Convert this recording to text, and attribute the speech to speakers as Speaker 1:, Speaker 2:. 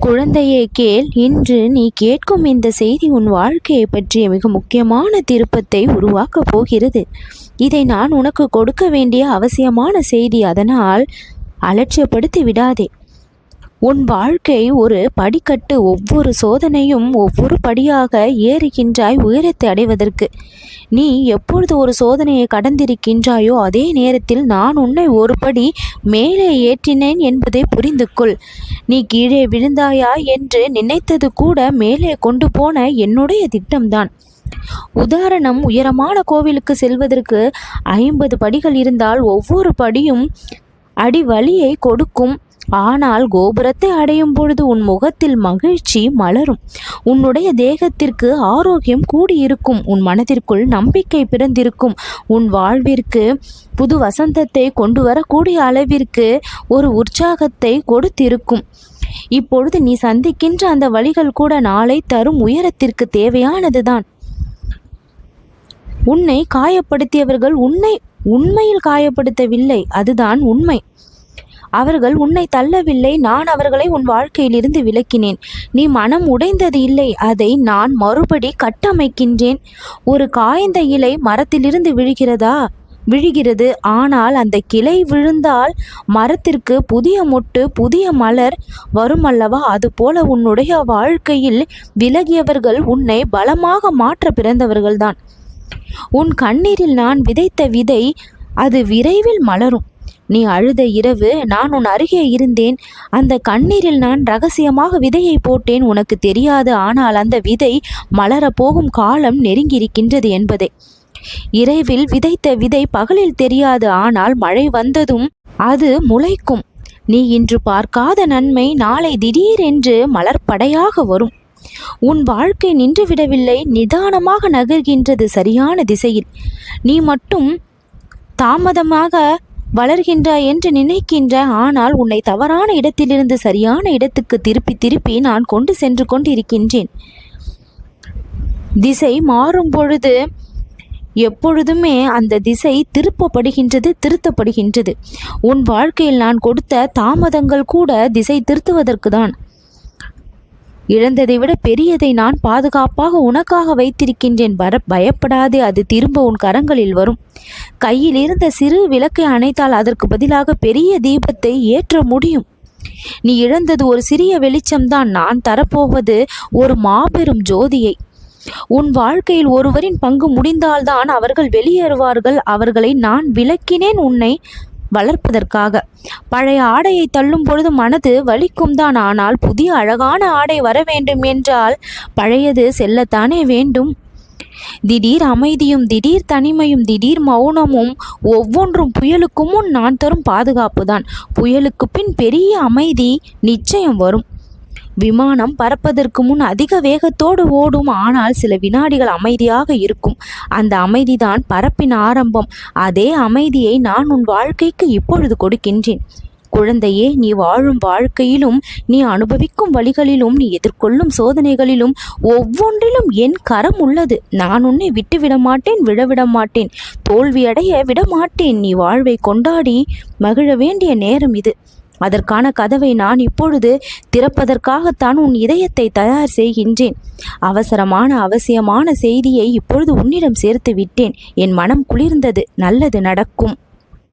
Speaker 1: குழந்தையே கேள் இன்று நீ கேட்கும் இந்த செய்தி உன் வாழ்க்கையை பற்றிய மிக முக்கியமான திருப்பத்தை உருவாக்கப் போகிறது. இதை நான் உனக்கு கொடுக்க வேண்டிய அவசியமான செய்தி அதனால் அலட்சியப்படுத்தி விடாதே. உன் வாழ்க்கை ஒரு படிக்கட்டு ஒவ்வொரு சோதனையும் ஒவ்வொரு படியாக ஏறுகின்றாய் உயரத்தை அடைவதற்கு. நீ எப்பொழுது ஒரு சோதனையை கடந்திருக்கின்றாயோ அதே நேரத்தில் நான் உன்னை ஒரு படி மேலே ஏற்றினேன் என்பதை புரிந்து கொள் நீ கீழே விழுந்தாயா என்று நினைத்தது கூட மேலே கொண்டு போன என்னுடைய திட்டம்தான். உதாரணம் உயரமான கோவிலுக்கு செல்வதற்கு ஐம்பது படிகள் இருந்தால் ஒவ்வொரு படியும் அடி வலியை கொடுக்கும். ஆனால் கோபுரத்தை அடையும் பொழுது உன் முகத்தில் மகிழ்ச்சி மலரும். உன்னுடைய தேகத்திற்கு ஆரோக்கியம் கூடியிருக்கும். உன் மனதிற்குள் நம்பிக்கை பிறந்திருக்கும். உன் வாழ்விற்கு புது வசந்தத்தை கொண்டு வரக்கூடிய அளவிற்கு ஒரு உற்சாகத்தை கொடுத்திருக்கும். இப்பொழுது நீ சந்திக்கின்ற அந்த வழிகள் கூட நாளை தரும் உயரத்திற்கு தேவையானதுதான். உன்னை காயப்படுத்தியவர்கள் உன்னை உண்மையில் காயப்படுத்தவில்லை. அதுதான் உண்மை. அவர்கள் உன்னை தள்ளவில்லை நான் அவர்களை உன் வாழ்க்கையிலிருந்து விலக்கினேன். நீ மனம் உடைந்தது இல்லை அதை நான் மறுபடி கட்டமைக்கின்றேன். ஒரு காய்ந்த இலை மரத்திலிருந்து விழுகிறதா? விழுகிறது. ஆனால் அந்த கிளை விழுந்தால் மரத்திற்கு புதிய மொட்டு புதிய மலர் வரும் அல்லவா அதுபோல உன்னுடைய வாழ்க்கையில் விலகியவர்கள் உன்னை பலமாக மாற்ற பிறந்தவர்கள்தான். உன் கண்ணீரில் நான் விதைத்த விதை அது விரைவில் மலரும். நீ அழுத இரவு நான் உன் அருகே இருந்தேன். அந்த கண்ணீரில் நான் ரகசியமாக விதையை போட்டேன். உனக்கு தெரியாது. ஆனால் அந்த விதை மலரப்போகும் காலம் நெருங்கியிருக்கின்றது என்பதை. இரவில் விதைத்த விதை பகலில் தெரியாது. ஆனால் மழை வந்ததும் அது முளைக்கும். நீ இன்று பார்க்காத நன்மை நாளை திடீரென்று மலர்படையாக வரும். உன் வாழ்க்கை நின்றுவிடவில்லை. நிதானமாக நகர்கின்றது சரியான திசையில். நீ மட்டும் தாமதமாக வளர்கின்றாய் என்று நினைக்கின்ற ஆனால் உன்னை தவறான இடத்திலிருந்து சரியான இடத்துக்கு திருப்பி திருப்பி நான் கொண்டு சென்று கொண்டிருக்கின்றேன். திசை மாறும் பொழுது எப்பொழுதுமே அந்த திசை திருப்பப்படுகின்றது திருத்தப்படுகின்றது. உன் வாழ்க்கையில் நான் கொடுத்த தாமதங்கள் கூட திசை திருத்துவதற்கு தான் இழந்ததை விட பெரியதை நான் பாதுகாப்பாக உனக்காக வைத்திருக்கின்றேன். வர பயப்படாதே அது திரும்ப உன் கரங்களில் வரும். கையில் இருந்த சிறு விளக்கை அணைத்தால் அதற்கு பதிலாக பெரிய தீபத்தை ஏற்ற முடியும். நீ இழந்தது ஒரு சிறிய வெளிச்சம்தான். நான் தரப்போவது ஒரு மாபெரும் ஜோதியை. உன் வாழ்க்கையில் ஒருவரின் பங்கு முடிந்தால்தான் அவர்கள் வெளியேறுவார்கள். அவர்களை நான் விளக்கினேன். உன்னை வளர்ப்பதற்காக. பழைய ஆடையை தள்ளும் பொழுது மனது வலிக்கும் தான் ஆனால் புதிய அழகான ஆடை வர வேண்டும் என்றால் பழையது செல்லத்தானே வேண்டும். திடீர் அமைதியும் திடீர் தனிமையும் திடீர் மௌனமும் ஒவ்வொன்றும் புயலுக்கு முன் நான் தரும் பாதுகாப்பு தான் புயலுக்கு பின் பெரிய அமைதி நிச்சயம் வரும். விமானம் பறப்பதற்கு முன் அதிக வேகத்தோடு ஓடும். ஆனால் சில வினாடிகள் அமைதியாக இருக்கும். அந்த அமைதிதான் பறப்பின் ஆரம்பம். அதே அமைதியை நான் உன் வாழ்க்கைக்கு இப்பொழுது கொடுக்கின்றேன். குழந்தையே நீ வாழும் வாழ்க்கையிலும் நீ அனுபவிக்கும் வழிகளிலும் நீ எதிர்கொள்ளும் சோதனைகளிலும் ஒவ்வொன்றிலும் என் கரம் உள்ளது. நான் உன்னை விட்டுவிட மாட்டேன் விடவிட மாட்டேன் தோல்வியடைய விட மாட்டேன் நீ வாழ்வை கொண்டாடி மகிழ வேண்டிய நேரம் இது. அதற்கான கதவை நான் இப்பொழுது திறப்பதற்காகத்தான் உன் இதயத்தை தயார் செய்கின்றேன். அவசரமான அவசியமான செய்தியை இப்பொழுது உன்னிடம் சேர்த்து விட்டேன் என் மனம் குளிர்ந்தது. நல்லது நடக்கும்.